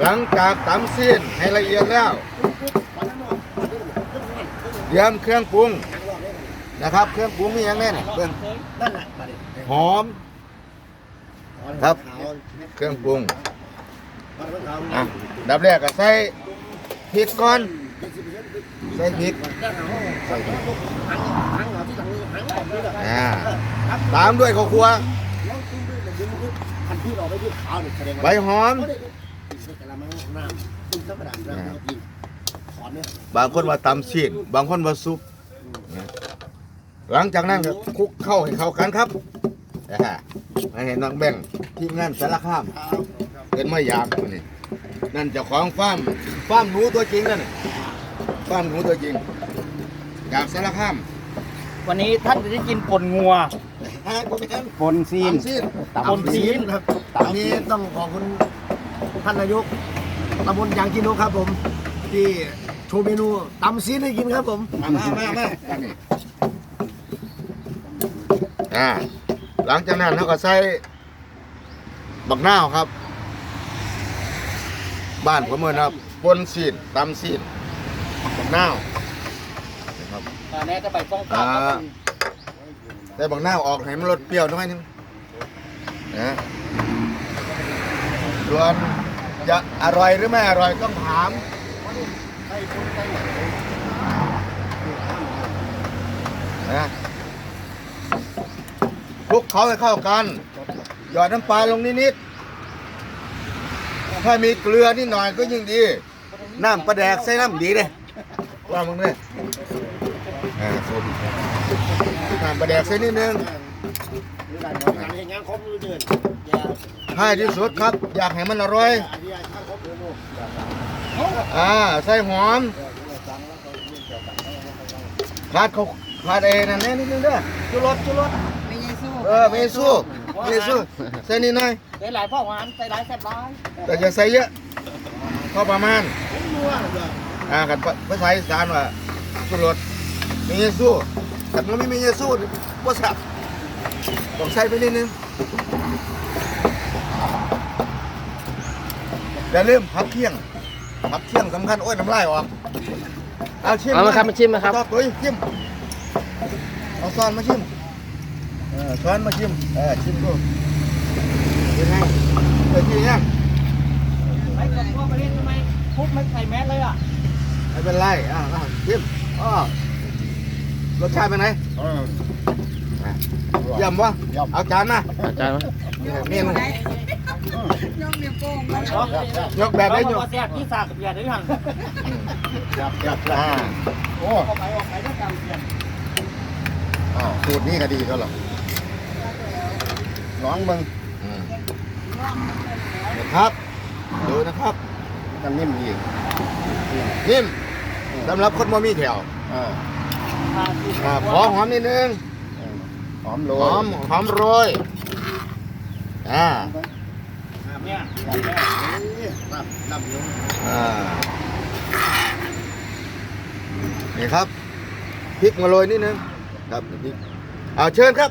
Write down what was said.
หลังจากตำซีนให้ละเอียดแล้วเตรียมเครื่องปรุงนะครับ เครื่องปรุงมีอย่างแน่เนี่ยเบื้องนั่นแหอม ครับ เครื่องปรุงอะดับแรกก็ใส่พริกก่อนใส่พริกอ่าตามด้วยข้าวคั่วใบหอม ใส่กะละมังน้ำซึ่งธรรมดาเรากินถอนเนี่ยบางคนว่าตำซีนบางคนว่าซุปนะหลังจากนั้นก็คลุกเข้าให้เข้ากันครับนะฮะให้เห็นน้องแบ่งทีมงานสารคามเป็นไม่ยามนี่นั่นเจ้าของฟาร์มฟาร์มหนูตัวจริงนั่นน่ะฟาร์มหนูตัวจริงจากสารคามวันนี้ท่านจะได้กินปนงัวฮะผมเป็นปนซีนตำซีนปนซีนครับอันนี้ต้องขอบคุณ ท่านนายกตำบลยางกินโนครับผม ที่โชว์เมนูตำซีนให้กินครับผมมามามามาอันนี้อ่าหลังจากนั้นเราก็ใส่บักนาวครับ บ้านผมเอิ้นครับปนซีนตำซีนบักนาวนะครับอ่าแน่จะไปป้องกัอ่าแต่บักนาวออกให้มันรสเปรี้ยวน้อยนึงนะส่วน จะอร่อยหรือไม่อร่อยต้องถามนะคลุกเขาให้เข้ากัน หยอดน้ำปลาลงนิดๆถ้ามีเกลือนิดหน่อยก็ยิ่งดี น้ำปลาแดกใส่น้ำดีเลยว่ามึงเนี่ยอ่าส้มน้ำปลาแดกใส่นิดนึงอย่างงี้ครบเดือนอย่าท้ายที่สุดครับ อยากให้มันอร่อย อันนี้ถ้าครบเดือน อ่าใส่หอมขาดเขาขาดเอนั่นแน่นิดนึงเด้อจุรสจุรสไม่ใช่สู้เออไม่สู้ไม่สู้ใส่นิดหน่อยใส่หลายพ่อหวานใส่หลายแซ่บหลายแต่อย่าใส่เยอะพอประมาณนัวเลยอ่ากันภาษาอีสานว่าจุรสไม่สู้แต่มันไม่มีสู้บ่สับต้องใส่ไปนิดนึงอย่าลืมพักเที่ยง พักเที่ยงสำคัญโอ้ยน้ำลายออกเอาชิมเอามาครับมาชิมมาครับเอาตัวชิมเอาซ้อนมาชิมเออช้อนมาชิมเออชิมดูยังไงเปิดที่ยังไปกับพ่อไปเล่นทำไมทุบไม่ใส่แมสเลยอะไม่เป็นไรอ่าอ่าชิมอ๋อรสชาติเป็นไงเยี่ยมวะเอาจานมาอาจารย์วะเมนูย่องเดียวโป้งเล ยยกแบบได้ยกแซ่บที่สากกับยาด้วยหันยับยับอ่าโอ้ออกไปออกไปด้วยกันเปลี่ยนสูตรนี้ก็ดีแล้วหรอน้องมึงอืมนะครับ ดูนะครับกันนิ่มอีกนิ่มสำหรับคนบ่มีแถวอ่าอ่าขอหอมนิดนึงหอมโรหอมหอมโรยอ่า เนี่ยน้ำน้ำเยอะอ่านี่ครับพริกมาโรยนิดนึงครับพริกเอาเชิญครับ